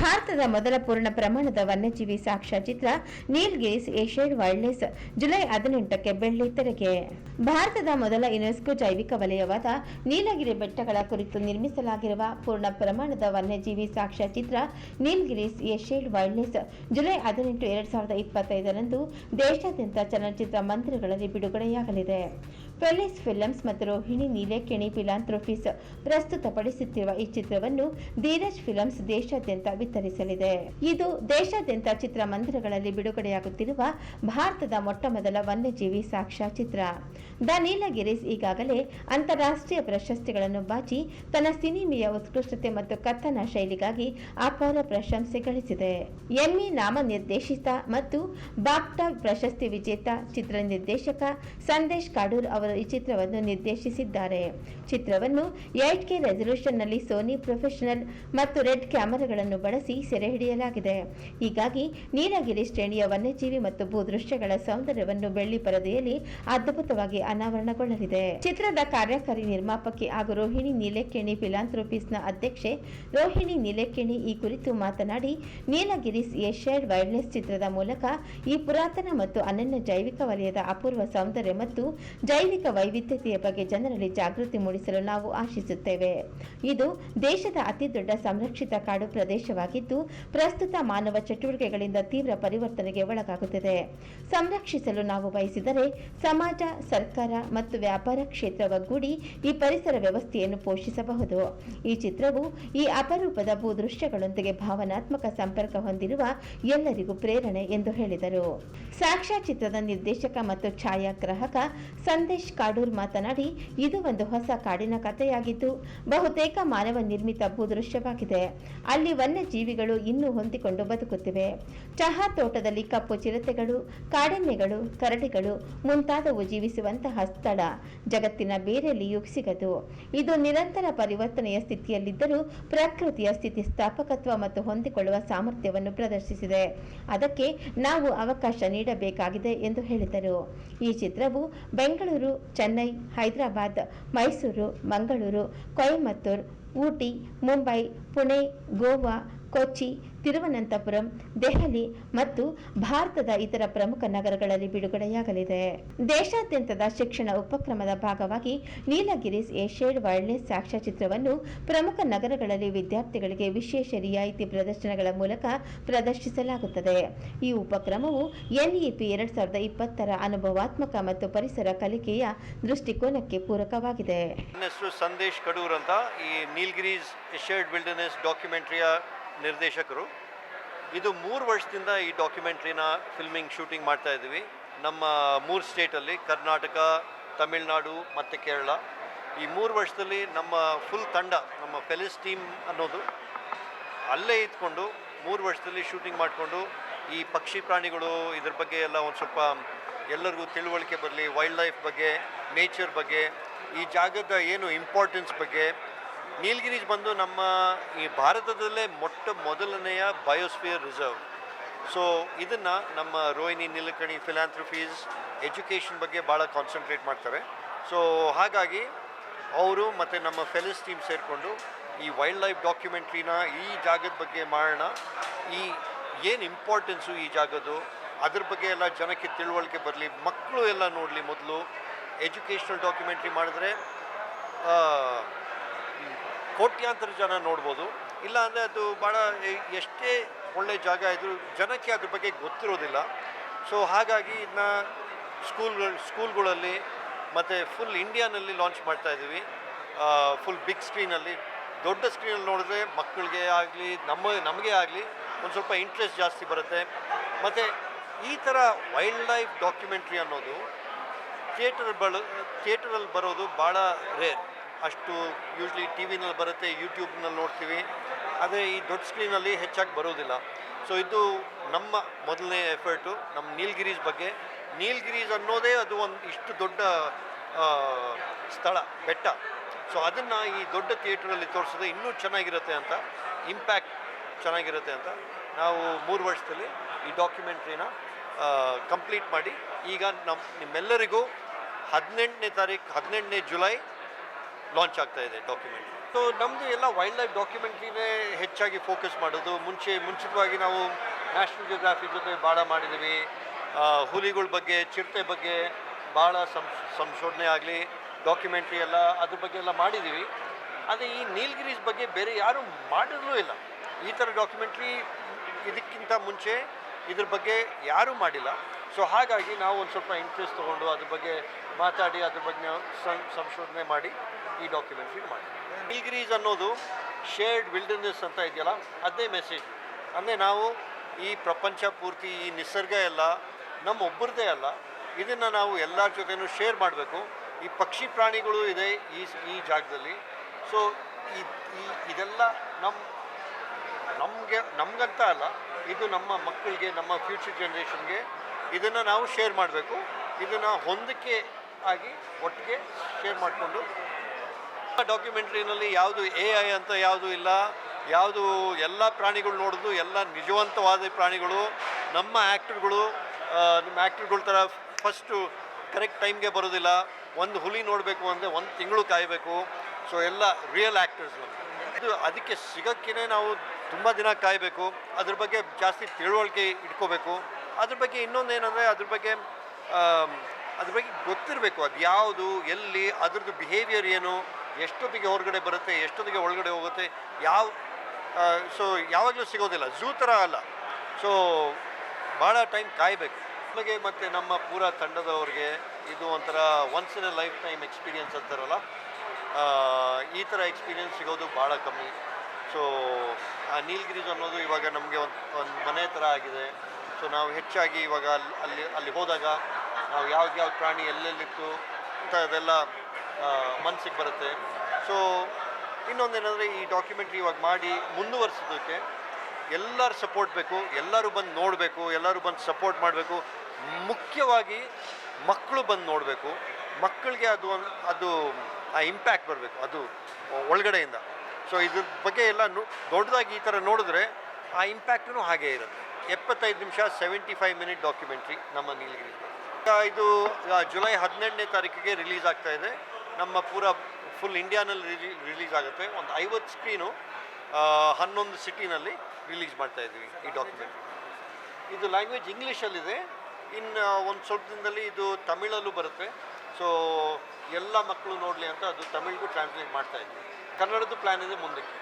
ಭಾರತದ ಮೊದಲ ಪೂರ್ಣ ಪ್ರಮಾಣದ ವನ್ಯಜೀವಿ ಸಾಕ್ಷ್ಯಚಿತ್ರ ನೀಲ್ಗಿರಿಸ್ ಏಷ್ಯನ್ ವೈಲ್ಡ್ನೆಸ್ ಜುಲೈ ಹದಿನೆಂಟಕ್ಕೆ ಬೆಳ್ಳಿ ತೆರೆಗೆ. ಭಾರತದ ಮೊದಲ ಯುನೆಸ್ಕೋ ಜೈವಿಕ ವಲಯವಾದ ನೀಲಗಿರಿ ಬೆಟ್ಟಗಳ ಕುರಿತು ನಿರ್ಮಿಸಲಾಗಿರುವ ಪೂರ್ಣ ಪ್ರಮಾಣದ ವನ್ಯಜೀವಿ ಸಾಕ್ಷ್ಯಚಿತ್ರ ನೀಲ್ಗಿರಿಸ್ ಏಷ್ಯನ್ ವೈಲ್ಡ್ನೆಸ್ ಜುಲೈ ಹದಿನೆಂಟು, ಎರಡ್ ಸಾವಿರದ ಇಪ್ಪತ್ತೈದರಂದು ದೇಶಾದ್ಯಂತ ಚಲನಚಿತ್ರ ಮಂದಿರಗಳಲ್ಲಿ ಬಿಡುಗಡೆಯಾಗಲಿದೆ. ಫೆಲಿಸ್ ಫಿಲಮ್ಸ್ ಮತ್ತು ರೋಹಿಣಿ ನೀಲೇಕೆಣಿ ಫಿಲಾಂಥ್ರೋಫಿಸ್ ಪ್ರಸ್ತುತಪಡಿಸುತ್ತಿರುವ ಈ ಚಿತ್ರವನ್ನು ಧೀರಜ್ ಫಿಲಮ್ಸ್ ದೇಶಾದ್ಯಂತ ವಿತರಿಸಲಿದೆ. ಇದು ದೇಶಾದ್ಯಂತ ಚಿತ್ರಮಂದಿರಗಳಲ್ಲಿ ಬಿಡುಗಡೆಯಾಗುತ್ತಿರುವ ಭಾರತದ ಮೊಟ್ಟಮೊದಲ ವನ್ಯಜೀವಿ ಸಾಕ್ಷ್ಯಚಿತ್ರ. ದ ನೀಲಗಿರೀಸ್ ಈಗಾಗಲೇ ಅಂತಾರಾಷ್ಟ್ರೀಯ ಪ್ರಶಸ್ತಿಗಳನ್ನು ಬಾಚಿ ತನ್ನ ಸಿನಿಮೆಯ ಉತ್ಕೃಷ್ಟತೆ ಮತ್ತು ಕಥನ ಶೈಲಿಗಾಗಿ ಅಪಾರ ಪ್ರಶಂಸೆ ಗಳಿಸಿದೆ. ಎಮ್ಮಿ ನಾಮನಿರ್ದೇಶಿತ ಮತ್ತು ಬಾಕ್ಟಾ ಪ್ರಶಸ್ತಿ ವಿಜೇತ ಚಿತ್ರ ನಿರ್ದೇಶಕ ಸಂದೇಶ್ ಕಾಡೂರ್ ಅವರು ಈ ಚಿತ್ರವನ್ನು ನಿರ್ದೇಶಿಸಿದ್ದಾರೆ. ಚಿತ್ರವನ್ನು ಏಟ್ ಕೆ ರೆಸಲ್ಯೂಷನ್ನಲ್ಲಿ ಸೋನಿ ಪ್ರೊಫೆಷನಲ್ ಮತ್ತು ರೆಡ್ ಕ್ಯಾಮೆರಾಗಳನ್ನು ಬಳಸಿ ಸೆರೆ ಹಿಡಿಯಲಾಗಿದೆ. ಹೀಗಾಗಿ ನೀಲಗಿರಿ ಶ್ರೇಣಿಯ ವನ್ಯಜೀವಿ ಮತ್ತು ಭೂದೃಶ್ಯಗಳ ಸೌಂದರ್ಯವನ್ನು ಬೆಳ್ಳಿ ಪರದೆಯಲ್ಲಿ ಅದ್ಭುತವಾಗಿ ಅನಾವರಣಗೊಳ್ಳಲಿದೆ. ಚಿತ್ರದ ಕಾರ್ಯಕಾರಿ ನಿರ್ಮಾಪಕಿ ಹಾಗೂ ರೋಹಿಣಿ ನೀಲೆಕೆಣಿ ಫಿಲಾಂಥ್ರೋಪಿಸ್ನ ಅಧ್ಯಕ್ಷೆ ರೋಹಿಣಿ ನೀಲೆಕೆಣಿ ಈ ಕುರಿತು ಮಾತನಾಡಿ ನೀಲಗಿರಿಸ್ ಏಷ್ಯಾಡ್ ವೈಲ್ಡ್ನೆಸ್ ಚಿತ್ರದ ಮೂಲಕ ಈ ಪುರಾತನ ಮತ್ತು ಅನನ್ಯ ಜೈವಿಕ ವಲಯದ ಅಪೂರ್ವ ಸೌಂದರ್ಯ ಮತ್ತು ಜೈವಿಕ ವೈವಿಧ್ಯತೆಯ ಬಗ್ಗೆ ಜನರಲ್ಲಿ ಜಾಗೃತಿ ಮೂಡಿಸಲು ನಾವು ಆಶಿಸುತ್ತೇವೆ. ಇದು ದೇಶದ ಅತಿದೊಡ್ಡ ಸಂರಕ್ಷಿತ ಕಾಡು ಪ್ರದೇಶವಾಗಿದ್ದು, ಪ್ರಸ್ತುತ ಮಾನವ ಚಟುವಟಿಕೆಗಳಿಂದ ತೀವ್ರ ಪರಿವರ್ತನೆಗೆ ಒಳಗಾಗುತ್ತಿದೆ. ಸಂರಕ್ಷಿಸಲು ನಾವು ಬಯಸಿದರೆ ಸಮಾಜ, ಸರ್ಕಾರ ಮತ್ತು ವ್ಯಾಪಾರ ಕ್ಷೇತ್ರ ಒಗ್ಗೂಡಿ ಈ ಪರಿಸರ ವ್ಯವಸ್ಥೆಯನ್ನು ಪೋಷಿಸಬಹುದು. ಈ ಚಿತ್ರವು ಈ ಅಪರೂಪದ ಭೂದೃಶ್ಯಗಳೊಂದಿಗೆ ಭಾವನಾತ್ಮಕ ಸಂಪರ್ಕ ಹೊಂದಿರುವ ಎಲ್ಲರಿಗೂ ಪ್ರೇರಣೆ ಎಂದು ಹೇಳಿದರು. ಸಾಕ್ಷ್ಯಚಿತ್ರದ ನಿರ್ದೇಶಕ ಮತ್ತು ಛಾಯಾಗ್ರಾಹಕ ಸಂದೇಶ್ ಕಾಡೂರ್ ಮಾತನಾಡಿ, ಇದು ಒಂದು ಹೊಸ ಕಾಡಿನ ಕಥೆಯಾಗಿದ್ದು, ಬಹುತೇಕ ಮಾನವ ನಿರ್ಮಿತ ಭೂದೃಶ್ಯವಾಗಿದೆ. ಅಲ್ಲಿ ವನ್ಯಜೀವಿಗಳು ಇನ್ನೂ ಹೊಂದಿಕೊಂಡು ಬದುಕುತ್ತಿವೆ. ಚಹಾ ತೋಟದಲ್ಲಿ ಕಪ್ಪು ಚಿರತೆಗಳು ಕಾಡೆಮ್ಮೆಗಳು ಕರಡಿಗಳು ಮುಂತಾದವು ಜೀವಿಸುವಂತಹ ಸ್ಥಳ. ಜಗತ್ತಿನ ಬೇರೆಲ್ಲಿಯೂ ಸಿಗದು ಇದು ನಿರಂತರ ಪರಿವರ್ತನೆಯ ಸ್ಥಿತಿಯಲ್ಲಿದ್ದರೂ ಪ್ರಕೃತಿಯ ಸ್ಥಿತಿಸ್ಥಾಪಕತ್ವ ಮತ್ತು ಹೊಂದಿಕೊಳ್ಳುವ ಸಾಮರ್ಥ್ಯವನ್ನು ಪ್ರದರ್ಶಿಸಿದೆ. ಅದಕ್ಕೆ ನಾವು ಅವಕಾಶ ನೀಡಬೇಕಾಗಿದೆ ಎಂದು ಹೇಳಿದರು. ಈ ಚಿತ್ರವು ಬೆಂಗಳೂರು ಚೆನ್ನೈ ಹೈದರಾಬಾದ್ ಮೈಸೂರು ಮಂಗಳೂರು ಕೊಯಮತ್ತೂರು ಊಟಿ ಮುಂಬೈ ಪುಣೆ ಗೋವಾ ಕೊಚ್ಚಿ, ತಿರುವನಂತಪುರಂ, ದೆಹಲಿ ಮತ್ತು ಭಾರತದ ಇತರ ಪ್ರಮುಖ ನಗರಗಳಲ್ಲಿ ಬಿಡುಗಡೆಯಾಗಲಿದೆ. ದೇಶಾದ್ಯಂತದ ಶಿಕ್ಷಣ ಉಪಕ್ರಮದ ಭಾಗವಾಗಿ ನೀಲಗಿರಿಸ್ ಏಷ್ಯಾಡ್ ವೈಲ್ಡ್ನೆಸ್ ಸಾಕ್ಷ್ಯಚಿತ್ರವನ್ನು ಪ್ರಮುಖ ನಗರಗಳಲ್ಲಿ ವಿದ್ಯಾರ್ಥಿಗಳಿಗೆ ವಿಶೇಷ ರಿಯಾಯಿತಿ ಪ್ರದರ್ಶನಗಳ ಮೂಲಕ ಪ್ರದರ್ಶಿಸಲಾಗುತ್ತದೆ. ಈ ಉಪಕ್ರಮವು ಎನ್ಇಪಿ ಎರಡ್ ಸಾವಿರದ ಇಪ್ಪತ್ತರ ಅನುಭವಾತ್ಮಕ ಮತ್ತು ಪರಿಸರ ಕಲಿಕೆಯ ದೃಷ್ಟಿಕೋನಕ್ಕೆ ಪೂರಕವಾಗಿದೆ. ಸಂದೇಶ್ ಕಡೂರ್ ಅಂತ ಈ ನೀಲ್ಗಿರೀಸ್ ಎಷರ್ಡ್ ವಿಲ್ಡರ್ನೆಸ್ ಡಾಕ್ಯುಮೆಂಟ್ರಿಯ ನಿರ್ದೇಶಕರು. ಇದು ಮೂರು ವರ್ಷದಿಂದ ಈ ಡಾಕ್ಯುಮೆಂಟ್ರಿನ ಫಿಲ್ಮಿಂಗ್ ಶೂಟಿಂಗ್ ಮಾಡ್ತಾ ಇದ್ದೀವಿ. ನಮ್ಮ ಮೂರು ಸ್ಟೇಟಲ್ಲಿ ಕರ್ನಾಟಕ, ತಮಿಳುನಾಡು ಮತ್ತು ಕೇರಳ. ಈ ಮೂರು ವರ್ಷದಲ್ಲಿ ನಮ್ಮ ಫುಲ್ ತಂಡ, ನಮ್ಮ ಫೆಲಿಸ್ ಟೀಮ್ ಅನ್ನೋದು ಅಲ್ಲೇ ಇದ್ಕೊಂಡು ಮೂರು ವರ್ಷದಲ್ಲಿ ಶೂಟಿಂಗ್ ಮಾಡಿಕೊಂಡು ಈ ಪಕ್ಷಿ ಪ್ರಾಣಿಗಳು ಇದ್ರ ಬಗ್ಗೆ ಎಲ್ಲ ಒಂದು ಸ್ವಲ್ಪ ಎಲ್ಲರಿಗೂ ತಿಳುವಳಿಕೆ ಬರಲಿ, ವೈಲ್ಡ್ ಲೈಫ್ ಬಗ್ಗೆ, ನೇಚರ್ ಬಗ್ಗೆ, ಈ ಜಾಗದ ಏನು ಇಂಪಾರ್ಟೆನ್ಸ್ ಬಗ್ಗೆ ನೀಲಗಿರೀಸ್ ಬಂದು ನಮ್ಮ ಈ ಭಾರತದಲ್ಲೇ ಮೊಟ್ಟ ಮೊದಲನೆಯ ಬಯೋಸ್ಫಿಯರ್ ರಿಸರ್ವ್ ಸೊ ಇದನ್ನು ನಮ್ಮ ರೋಹಿಣಿ, ನಿಲಕಣಿ ಫಿಲಾಂಥ್ರಫೀಸ್ ಎಜುಕೇಷನ್ ಬಗ್ಗೆ ಭಾಳ ಕಾನ್ಸಂಟ್ರೇಟ್ ಮಾಡ್ತಾರೆ. ಸೊ ಹಾಗಾಗಿ ಅವರು ಮತ್ತು ನಮ್ಮ ಫೆಲಿಸ್ ಟೀಮ್ ಸೇರಿಕೊಂಡು ಈ ವೈಲ್ಡ್ ಲೈಫ್ ಡಾಕ್ಯುಮೆಂಟ್ರಿನ ಈ ಜಾಗದ ಬಗ್ಗೆ ಮಾಡೋಣ. ಈ ಏನು ಇಂಪಾರ್ಟೆನ್ಸು ಈ ಜಾಗದ್ದು, ಅದ್ರ ಬಗ್ಗೆ ಎಲ್ಲ ಜನಕ್ಕೆ ತಿಳುವಳಿಕೆ ಬರಲಿ ಮಕ್ಕಳು ಎಲ್ಲ ನೋಡಲಿ ಮೊದಲು. ಎಜುಕೇಷ್ನಲ್ ಡಾಕ್ಯುಮೆಂಟ್ರಿ ಮಾಡಿದ್ರೆ ಕೋಟ್ಯಾಂತರ ಜನ ನೋಡ್ಬೋದು. ಇಲ್ಲ ಅಂದರೆ ಅದು ಭಾಳ ಎಷ್ಟೇ ಒಳ್ಳೆ ಜಾಗ ಇದ್ದರೂ ಜನಕ್ಕೆ ಅದ್ರ ಬಗ್ಗೆ ಗೊತ್ತಿರೋದಿಲ್ಲ. ಸೊ ಹಾಗಾಗಿ ಇದನ್ನ ಸ್ಕೂಲ್ಗಳು ಸ್ಕೂಲ್ಗಳಲ್ಲಿ ಮತ್ತು ಫುಲ್ ಇಂಡಿಯಾನಲ್ಲಿ ಲಾಂಚ್ ಮಾಡ್ತಾ ಇದ್ದೀವಿ. ಫುಲ್ ಬಿಗ್ ಸ್ಕ್ರೀನಲ್ಲಿ ದೊಡ್ಡ ಸ್ಕ್ರೀನಲ್ಲಿ ನೋಡಿದ್ರೆ ಮಕ್ಕಳಿಗೆ ಆಗಲಿ, ನಮ್ಮ, ನಮಗೆ ಆಗಲಿ ಒಂದು ಸ್ವಲ್ಪ ಇಂಟ್ರೆಸ್ಟ್ ಜಾಸ್ತಿ ಬರುತ್ತೆ. ಮತ್ತು ಈ ಥರ ವೈಲ್ಡ್ ಲೈಫ್ ಡಾಕ್ಯುಮೆಂಟ್ರಿ ಅನ್ನೋದು ಥಿಯೇಟರ್ ಬಳ ಥಿಯೇಟರಲ್ಲಿ ಬರೋದು ಭಾಳ ರೇರ್ ಅಷ್ಟು ಯೂಶ್ಲಿ ಟಿ ವಿನಲ್ಲಿ ಬರುತ್ತೆ ಯೂಟ್ಯೂಬ್ನಲ್ಲಿ ನೋಡ್ತೀವಿ. ಅದೇ ಈ ದೊಡ್ಡ ಸ್ಕ್ರೀನಲ್ಲಿ ಹೆಚ್ಚಾಗಿ ಬರೋದಿಲ್ಲ. ಸೊ ಇದು ನಮ್ಮ ಮೊದಲನೇ ಎಫರ್ಟು ನಮ್ಮ ನೀಲ್ಗಿರೀಸ್ ಬಗ್ಗೆ. ನೀಲ್ಗಿರೀಸ್ ಅನ್ನೋದೇ ಅದು ಒಂದು ಇಷ್ಟು ದೊಡ್ಡ ಸ್ಥಳ, ಬೆಟ್ಟ. ಸೊ ಅದನ್ನು ಈ ದೊಡ್ಡ ಥಿಯೇಟ್ರಲ್ಲಿ ತೋರಿಸಿದ್ರೆ ಇನ್ನೂ ಚೆನ್ನಾಗಿರುತ್ತೆ ಅಂತ ಇಂಪ್ಯಾಕ್ಟ್ ಚೆನ್ನಾಗಿರುತ್ತೆ ಅಂತ ನಾವು ಮೂರು ವರ್ಷದಲ್ಲಿ ಈ ಡಾಕ್ಯುಮೆಂಟ್ರಿನ ಕಂಪ್ಲೀಟ್ ಮಾಡಿ ಈಗ ನಮ್ಮ ನಿಮ್ಮೆಲ್ಲರಿಗೂ ಹದಿನೆಂಟನೇ ತಾರೀಕು ಹದಿನೆಂಟನೇ ಜುಲೈ ಲಾಂಚ್ ಆಗ್ತಾ ಇದೆ ಡಾಕ್ಯುಮೆಂಟ್ರಿ ಸೊ ನಮ್ಮದು ಎಲ್ಲ ವೈಲ್ಡ್ ಲೈಫ್ ಡಾಕ್ಯುಮೆಂಟ್ರಿನೇ ಹೆಚ್ಚಾಗಿ ಫೋಕಸ್ ಮಾಡೋದು. ಮುಂಚೆ, ಮುಂಚಿತವಾಗಿ ನಾವು ನ್ಯಾಷನಲ್ ಜಿಯೋಗ್ರಾಫಿ ಜೊತೆ ಭಾಳ ಮಾಡಿದ್ದೀವಿ ಹುಲಿಗಳ ಬಗ್ಗೆ, ಚಿರತೆ ಬಗ್ಗೆ ಭಾಳ ಸಂಶ್, ಸಂಶೋಧನೆ ಆಗಲಿ ಡಾಕ್ಯುಮೆಂಟ್ರಿ ಎಲ್ಲ ಅದ್ರ ಬಗ್ಗೆ ಎಲ್ಲ ಮಾಡಿದ್ದೀವಿ ಆದರೆ ಈ ನೀಲ್ಗಿರೀಸ್ ಬಗ್ಗೆ ಬೇರೆ ಯಾರೂ ಮಾಡಿರಲೂ ಇಲ್ಲ. ಈ ಥರ ಡಾಕ್ಯುಮೆಂಟ್ರಿ ಇದಕ್ಕಿಂತ ಮುಂಚೆ ಇದ್ರ ಬಗ್ಗೆ ಯಾರೂ ಮಾಡಿಲ್ಲ. ಸೊ ಹಾಗಾಗಿ ನಾವು ಒಂದು ಸ್ವಲ್ಪ ಇಂಟ್ರೆಸ್ಟ್ ತೊಗೊಂಡು ಅದ್ರ ಬಗ್ಗೆ ಮಾತಾಡಿ, ಅದ್ರ ಬಗ್ಗೆ ಸಂಶೋಧನೆ ಮಾಡಿ ಈ ಡಾಕ್ಯುಮೆಂಟ್ರಿ ಮಾಡಿ. ನೀಲ್ಗಿರೀಸ್ ಅನ್ನೋದು ಶೇರ್ಡ್ ವಿಲ್ಡರ್ನೆಸ್ ಅಂತ ಇದೆಯಲ್ಲ ಅದೇ ಮೆಸೇಜ್ ಅಂದರೆ ನಾವು ಈ ಪ್ರಪಂಚ ಪೂರ್ತಿ, ಈ ನಿಸರ್ಗ ಎಲ್ಲ ನಮ್ಮ ಒಬ್ಬರದೇ ಅಲ್ಲ, ಇದನ್ನು ನಾವು ಎಲ್ಲರ ಜೊತೆನೂ ಶೇರ್ ಮಾಡಬೇಕು. ಈ ಪಕ್ಷಿ ಪ್ರಾಣಿಗಳು ಇದೆ ಈ ಈ ಜಾಗದಲ್ಲಿ. ಸೊ ಈ- ಇದೆಲ್ಲ ನಮ್ಮ ನಮಗೆ, ನಮಗಂತ ಅಲ್ಲ, ಇದು ನಮ್ಮ ಮಕ್ಕಳಿಗೆ, ನಮ್ಮ ಫ್ಯೂಚರ್ ಜನ್ರೇಷನ್ಗೆ ಇದನ್ನು ನಾವು ಶೇರ್ ಮಾಡಬೇಕು. ಇದನ್ನು ಹೊಂದಿಕೆ ಆಗಿ ಒಟ್ಟಿಗೆ ಶೇರ್ ಮಾಡಿಕೊಂಡು ಡಾಕ್ಯುಮೆಂಟ್ರಿನಲ್ಲಿ ಯಾವುದು ಎ ಐ ಅಂತ ಯಾವುದು ಇಲ್ಲ, ಯಾವುದು ಎಲ್ಲ ಪ್ರಾಣಿಗಳು ನೋಡೋದು, ಎಲ್ಲ ನಿಜವಂತವಾದ ಪ್ರಾಣಿಗಳು, ನಮ್ಮ ಆ್ಯಕ್ಟರ್ಗಳು ನಿಮ್ಮ ಆ್ಯಕ್ಟರ್ಗಳ ಥರ ಫಸ್ಟು ಕರೆಕ್ಟ್ ಟೈಮ್ಗೆ ಬರೋದಿಲ್ಲ. ಒಂದು ಹುಲಿ ನೋಡಬೇಕು ಅಂದರೆ ಒಂದು ತಿಂಗಳು ಕಾಯಬೇಕು. ಸೊ ಎಲ್ಲ ರಿಯಲ್ ಆ್ಯಕ್ಟರ್ಸ್ ಇದು ಅದಕ್ಕೆ ಸಿಗೋಕ್ಕೇ ನಾವು ತುಂಬ ದಿನ ಕಾಯಬೇಕು. ಅದ್ರ ಬಗ್ಗೆ ಜಾಸ್ತಿ ತಿಳುವಳಿಕೆ ಇಟ್ಕೋಬೇಕು. ಅದ್ರ ಬಗ್ಗೆ ಇನ್ನೊಂದು ಏನಂದರೆ ಅದ್ರ ಬಗ್ಗೆ ಅದ್ರ ಬಗ್ಗೆ ಗೊತ್ತಿರಬೇಕು ಅದು ಯಾವುದು, ಎಲ್ಲಿ, ಅದ್ರದ್ದು ಬಿಹೇವಿಯರ್ ಏನು, ಎಷ್ಟೊತ್ತಿಗೆ ಹೊರಗಡೆ ಬರುತ್ತೆ, ಎಷ್ಟೊತ್ತಿಗೆ ಒಳಗಡೆ ಹೋಗುತ್ತೆ, ಯಾವ ಸೊ ಯಾವಾಗಲೂ ಸಿಗೋದಿಲ್ಲ. ಝೂ ಥರ ಅಲ್ಲ. ಸೊ ಭಾಳ ಟೈಮ್ ಕಾಯಬೇಕು. ನಮಗೆ ಮತ್ತು ನಮ್ಮ ಪೂರಾ ತಂಡದವ್ರಿಗೆ ಇದು ಒಂಥರ once in a life time experience ಅಂತಾರಲ್ಲ ಈ ಥರ ಎಕ್ಸ್ಪೀರಿಯನ್ಸ್ ಸಿಗೋದು ಭಾಳ ಕಮ್ಮಿ. ಸೊ ಆ ನೀಲಗಿರೀಸ್ ಅನ್ನೋದು ಇವಾಗ ನಮಗೆ ಒಂದು ಒಂದು ಮನೆ ಥರ ಆಗಿದೆ. ಸೊ ನಾವು ಹೆಚ್ಚಾಗಿ ಇವಾಗ ಅಲ್ಲಿ ಅಲ್ಲಿ ಅಲ್ಲಿ ಹೋದಾಗ ನಾವು ಯಾವ್ದು ಯಾವ ಪ್ರಾಣಿ ಎಲ್ಲೆಲ್ಲಿತ್ತು ಅಂತ ಅದೆಲ್ಲ ಮನಸ್ಸಿಗೆ ಬರುತ್ತೆ. ಸೊ ಇನ್ನೊಂದೇನೆಂದರೆ ಈ ಡಾಕ್ಯುಮೆಂಟ್ರಿ ಇವಾಗ ಮಾಡಿ ಮುಂದುವರಿಸೋದಕ್ಕೆ ಎಲ್ಲರ ಸಪೋರ್ಟ್ ಬೇಕು, ಎಲ್ಲರೂ ಬಂದು ನೋಡಬೇಕು, ಎಲ್ಲರೂ ಬಂದು ಸಪೋರ್ಟ್ ಮಾಡಬೇಕು. ಮುಖ್ಯವಾಗಿ ಮಕ್ಕಳು ಬಂದು ನೋಡಬೇಕು. ಮಕ್ಕಳಿಗೆ ಅದು ಅದು, ಆ ಇಂಪ್ಯಾಕ್ಟ್ ಬರಬೇಕು, ಅದು ಒಳಗಡೆಯಿಂದ. ಸೊ ಇದ್ರ ಬಗ್ಗೆ ಎಲ್ಲ ದೊಡ್ಡದಾಗಿ ಈ ಥರ ನೋಡಿದ್ರೆ ಆ ಇಂಪ್ಯಾಕ್ಟೂ ಹಾಗೇ ಇರುತ್ತೆ. ಎಪ್ಪತ್ತೈದು ನಿಮಿಷ ಸೆವೆಂಟಿ ಫೈವ್ ಮಿನಿಟ್ ಡಾಕ್ಯುಮೆಂಟ್ರಿ ನಮ್ಮ ನೀಲಗಿರಿ ಇದು ಜುಲೈ ಹದಿನೆಂಟನೇ ತಾರೀಕಿಗೆ ರಿಲೀಸ್ ಆಗ್ತಾ ಇದೆ. ನಮ್ಮ ಪೂರ ಫುಲ್ ಇಂಡಿಯಾನಲ್ಲಿ ರಿಲೀ ರಿಲೀಸ್ ಆಗುತ್ತೆ. ಒಂದು ಐವತ್ತು ಸ್ಕ್ರೀನು ಹನ್ನೊಂದು ಸಿಟಿನಲ್ಲಿ ರಿಲೀಸ್ ಮಾಡ್ತಾ ಇದ್ದೀವಿ ಈ ಡಾಕ್ಯುಮೆಂಟ್ರಿ ಇದು ಲ್ಯಾಂಗ್ವೇಜ್ ಇಂಗ್ಲೀಷಲ್ಲಿದೆ ಇನ್ನು ಒಂದು ಸ್ವಲ್ಪ ದಿನದಲ್ಲಿ ಇದು ತಮಿಳಲ್ಲೂ ಬರುತ್ತೆ. ಸೊ ಎಲ್ಲ ಮಕ್ಕಳು ನೋಡಲಿ ಅಂತ ಅದು ತಮಿಳಿಗೂ ಟ್ರಾನ್ಸ್ಲೇಟ್ ಮಾಡ್ತಾ ಇದ್ದೀವಿ. ಕನ್ನಡದ್ದು ಪ್ಲ್ಯಾನ್ ಇದೆ ಮುಂದಕ್ಕೆ.